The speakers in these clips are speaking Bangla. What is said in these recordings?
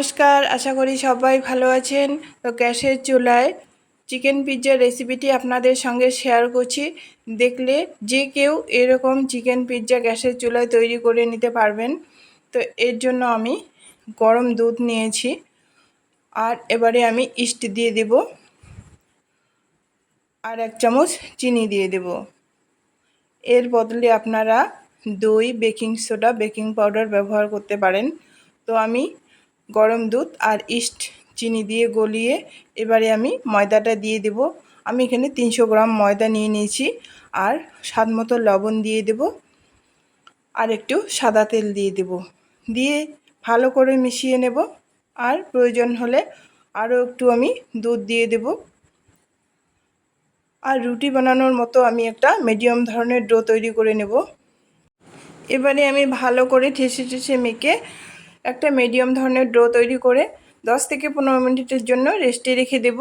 নমস্কার, আশা করি সবাই ভালো আছেন। তো গ্যাসের চুলায় চিকেন পিৎজার রেসিপিটি আপনাদের সঙ্গে শেয়ার করছি। দেখলে যে কেউ এরকম চিকেন পিৎজা গ্যাসের চুলায় তৈরি করে নিতে পারবেন। তো এর জন্য আমি গরম দুধ নিয়েছি। আর এবারে আমি ইস্ট দিয়ে দেব। আর এক চামচ চিনি দিয়ে দেব। এর বদলে আপনারা দই বেকিং সোডা বেকিং পাউডার ব্যবহার করতে পারেন। তো আমি গরম দুধ আর ইস্ট চিনি দিয়ে গলিয়ে এবারে আমি ময়দাটা দিয়ে দেব। আমি এখানে তিনশো গ্রাম ময়দা নিয়ে নিয়েছি আর স্বাদ মতো লবণ দিয়ে দেব আর একটু সাদা তেল দিয়ে দেব। দিয়ে ভালো করে মিশিয়ে নেব আর প্রয়োজন হলে আরও একটু আমি দুধ দিয়ে দেব। আর রুটি বানানোর মতো আমি একটা মিডিয়াম ধরনের ডো তৈরি করে নেব। এবারে আমি ভালো করে ঠেসে ঠেসে মেখে একটা মিডিয়াম ধরনের ডো তৈরি করে 10 থেকে পনেরো মিনিটের জন্য রেস্টে রেখে দেব।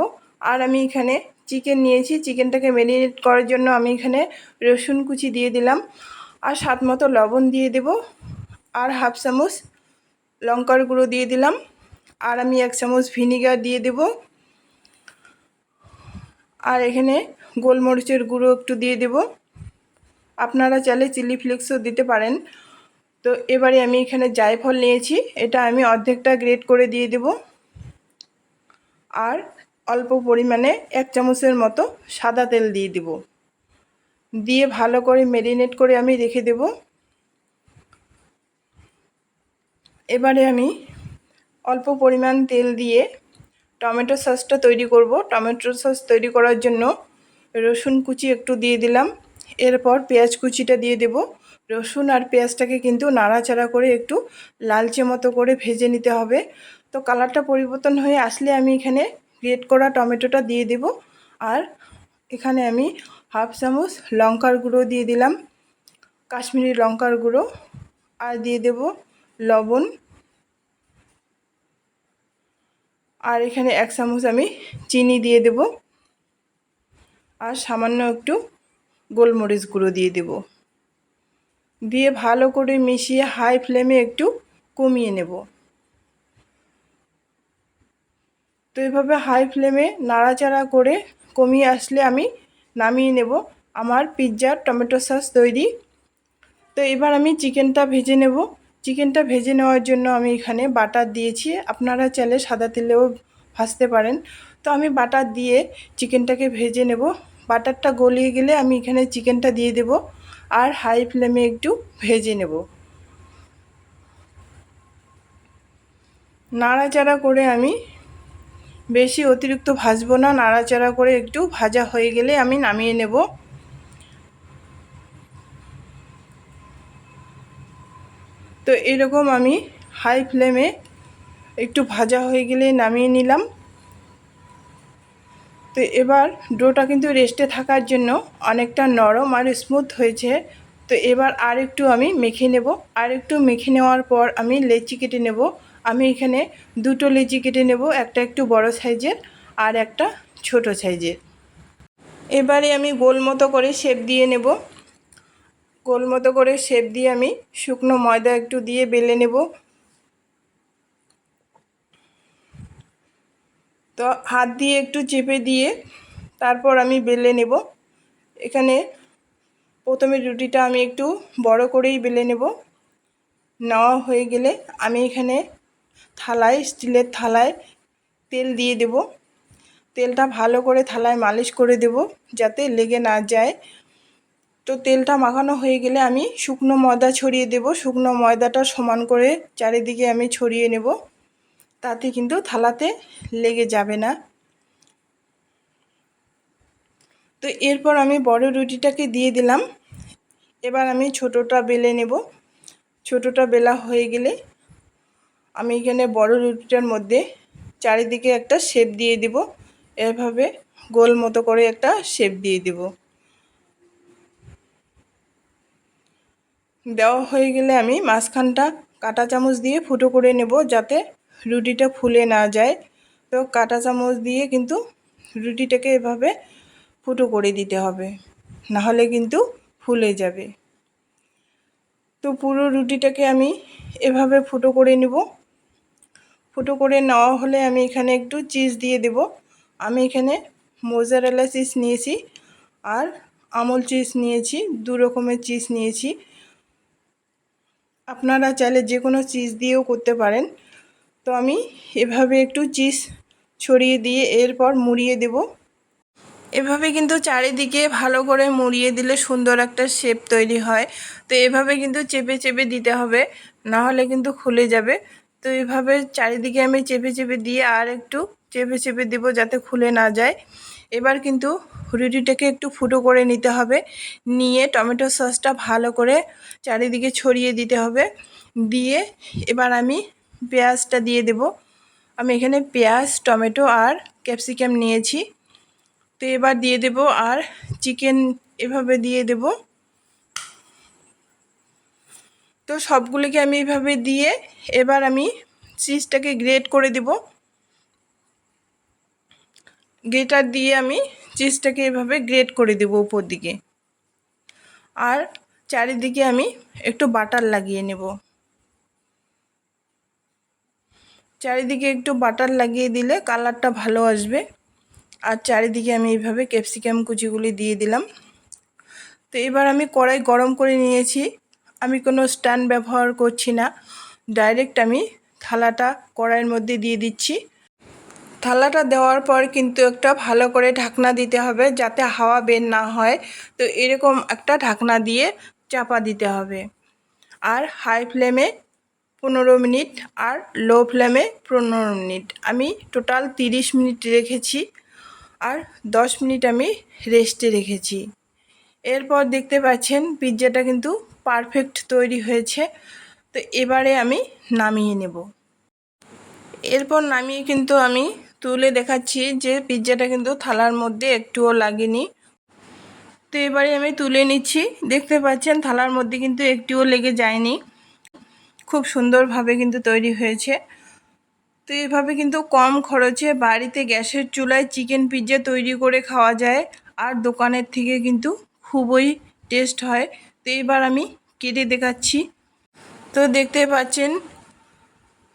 আর আমি এখানে চিকেন নিয়েছি। চিকেনটাকে ম্যারিনেট করার জন্য আমি এখানে রসুন কুচি দিয়ে দিলাম আর স্বাদ মতো লবণ দিয়ে দেব। আর হাফ চামচ লঙ্কার গুঁড়ো দিয়ে দিলাম। আর আমি এক চামচ ভিনিগার দিয়ে দেব। আর এখানে গোলমরিচের গুঁড়ো একটু দিয়ে দেব। আপনারা চাইলে চিলি ফ্লেক্সও দিতে পারেন। তো এবারে আমি এখানে জায়ফল নিয়েছি, এটা আমি অর্ধেকটা গ্রেট করে দিয়ে দেব। আর অল্প পরিমাণে এক চামচের মতো সাদা তেল দিয়ে দেব। দিয়ে ভালো করে মেরিনেট করে আমি রেখে দেব। এবারে আমি অল্প পরিমাণ তেল দিয়ে টমেটো সসটা তৈরি করব। টমেটো সস তৈরি করার জন্য রসুন কুচি একটু দিয়ে দিলাম। এরপর পেঁয়াজ কুচিটা দিয়ে দেব। রসুন আর পেঁয়াজটাকে কিন্তু নাড়াচাড়া করে একটু লালচে মতো করে ভেজে নিতে হবে। তো কালারটা পরিবর্তন হয়ে আসলে আমি এখানে গ্রেট করা টমেটোটা দিয়ে দেব। আর এখানে আমি হাফ চামচ লঙ্কার গুঁড়ো দিয়ে দিলাম। কাশ্মীরি লঙ্কার গুঁড়ো। আর দিয়ে দেব লবণ। আর এখানে এক চামচ আমি চিনি দিয়ে দেব। আর সামান্য একটু গোলমরিচ গুঁড়ো দিয়ে দেব। দিয়ে ভালো করে মিশিয়ে হাই ফ্লেমে একটু কমিয়ে নেব। তো এভাবে হাই ফ্লেমে নাড়াচাড়া করে কমিয়ে আসলে আমি নামিয়ে নেব আমার পিৎজার টমেটো সস তৈরি। তো এবার আমি চিকেনটা ভেজে নেব। চিকেনটা ভেজে নেওয়ার জন্য আমি এখানে বাটার দিয়েছি। আপনারা চাইলে সাদা তেলেও ভাজতে পারেন। তো আমি বাটার দিয়ে চিকেনটাকে ভেজে নেব। বাটারটা গলিয়ে গেলে আমি এখানে চিকেনটা দিয়ে দেব। আর হাই ফ্লেমে একটু ভেজে নেব। নাড়াচাড়া করে আমি বেশি অতিরিক্ত ভাজবো না, নাড়াচাড়া করে একটু ভাজা হয়ে গেলে আমি নামিয়ে নেব। তো এরকম আমি হাই ফ্লেমে একটু ভাজা হয়ে গেলে নামিয়ে নিলাম। তো এবার ডোটা কিন্তু রেস্টে থাকার জন্য অনেকটা নরম আর স্মুথ হয়েছে। তো এবার আর একটু আমি মেখে নেব। আর একটু মেখে নেওয়ার পর আমি লেচি কেটে নেব। আমি এখানে দুটো লেচি কেটে নেব, একটা একটু বড় সাইজের আর একটা ছোট সাইজের। এবারে আমি গোল মতো করে শেপ দিয়ে নেব। গোল মতো করে শেপ দিয়ে আমি শুকনো ময়দা একটু দিয়ে বেলে নেব। তো হাত দিয়ে একটু চেপে দিয়ে তারপর আমি বেলে নেব। এখানে প্রথমে রুটিটা আমি একটু বড় করেই বেলে নেব। নেওয়া হয়ে গেলে আমি এখানে থালায়, স্টিলের থালায় তেল দিয়ে দেব। তেলটা ভালো করে থালায় মালিশ করে দেব যাতে লেগে না যায়। তো তেলটা মাখানো হয়ে গেলে আমি শুকনো ময়দা ছড়িয়ে দেব। শুকনো ময়দাটা সমান করে চারিদিকে আমি ছড়িয়ে নেব। তাতে কিন্তু থালাতে লেগে যাবে না। তো এরপর আমি বড় রুটিটাকে দিয়ে দিলাম। এবার আমি ছোটোটা বেলে নেব। ছোটোটা বেলা হয়ে গেলে আমি এখানে বড় রুটিটার মধ্যে চারিদিকে একটা শেপ দিয়ে দিব। এভাবে গোল মতো করে একটা শেপ দিয়ে দিব। দেওয়া হয়ে গেলে আমি মাঝখানটা কাটা চামচ দিয়ে ফুটো করে নেব যাতে রুটিটা ফুলে না যায়। তো কাটা চামচ দিয়ে কিন্তু রুটিটাকে এভাবে ফুটো করে দিতে হবে। নাহলে কিন্তু ফুলে যাবে। তো পুরো রুটিটাকে আমি এভাবে ফুটো করে নেব। ফুটো করে নেওয়া হলে আমি এখানে একটু চিজ দিয়ে দেব। আমি এখানে মোজারেলা চিজ নিয়েছি আর আমল চিজ নিয়েছি, দু রকমের চিজ নিয়েছি। আপনারা চাইলে যে কোনো চিজ দিয়েও করতে পারেন। তো আমি এভাবে একটু চিজ ছড়িয়ে দিয়ে এরপর মুড়িয়ে দেব। এভাবে কিন্তু চারিদিকে ভালো করে মুড়িয়ে দিলে সুন্দর একটা শেপ তৈরি হয়। তো এভাবে কিন্তু চেপে চেপে দিতে হবে, না হলে কিন্তু খুলে যাবে। তো এভাবে চারিদিকে আমি চেপে চেপে দিয়ে আর একটু চেপে চেপে দেবো যাতে খুলে না যায়। এবার কিন্তু রুটিটাকে একটু ফুটো করে নিতে হবে। নিয়ে টমেটো সসটা ভালো করে চারিদিকে ছড়িয়ে দিতে হবে। দিয়ে এবার আমি পেঁয়াজটা দিয়ে দেব। আমি এখানে পেঁয়াজ, টমেটো আর ক্যাপসিকাম নিয়েছি। তো এবার দিয়ে দেব আর চিকেন এভাবে দিয়ে দেব। তো সবগুলিকে আমি এভাবে দিয়ে এবার আমি চিজটাকে গ্রেট করে দেব। গ্রেটার দিয়ে আমি চিজটাকে এভাবে গ্রেট করে দেব উপর দিকে। আর চারিদিকে আমি একটু বাটার লাগিয়ে নেব। চারিদিকে একটু বাটার লাগিয়ে দিলে কালারটা ভালো আসবে। আর চারিদিকে আমি এইভাবে ক্যাপসিকাম কুচিগুলি দিয়ে দিলাম। তো এবার আমি কড়াই গরম করে নিয়েছি। আমি কোনো স্ট্যান্ড ব্যবহার করছি না। ডাইরেক্ট আমি থালাটা কড়াইয়ের মধ্যে দিয়ে দিচ্ছি। থালাটা দেওয়ার পর কিন্তু একটা ভালো করে ঢাকনা দিতে হবে যাতে হাওয়া বের না হয়। তো এরকম একটা ঢাকনা দিয়ে চাপা দিতে হবে। আর হাই ফ্লেমে পনেরো মিনিট আর লো ফ্লেমে পনেরো মিনিট। আমি টোটাল তিরিশ মিনিট রেখেছি আর দশ মিনিট আমি রেস্টে রেখেছি। এরপর দেখতে পাচ্ছেন পিৎজাটা কিন্তু পারফেক্ট তৈরি হয়েছে। তো এবারে আমি নামিয়ে নেব। এরপর নামিয়ে কিন্তু আমি তুলে দেখাচ্ছি যে পিৎজাটা কিন্তু থালার মধ্যে একটুও লাগেনি। তো এবারে আমি তুলে নিচ্ছি। দেখতে পাচ্ছেন থালার মধ্যে কিন্তু একটুও লেগে যায়নি। খুব সুন্দরভাবে কিন্তু তৈরি হয়েছে। তো এভাবে কিন্তু কম খরচে বাড়িতে গ্যাসের চুলায় চিকেন পিৎজা তৈরি করে খাওয়া যায় আর দোকানের থেকে কিন্তু খুবই টেস্ট হয়। তো এবার আমি কেটে দেখাচ্ছি। তো দেখতে পাচ্ছেন,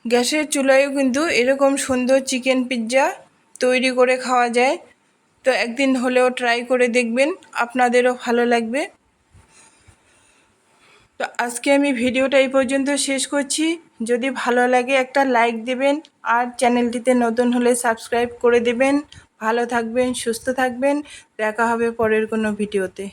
গ্যাসের চুলায়ও কিন্তু এরকম সুন্দর চিকেন পিৎজা তৈরি করে খাওয়া যায়। তো একদিন হলেও ট্রাই করে দেখবেন, আপনাদেরও ভালো লাগবে। তো আজকে আমি ভিডিওটা এই পর্যন্ত শেষ করছি। যদি ভালো লাগে একটা লাইক দেবেন আর চ্যানেলটিতে নতুন হলে সাবস্ক্রাইব করে দেবেন। ভালো থাকবেন, সুস্থ থাকবেন। দেখা হবে পরের কোনো ভিডিওতে।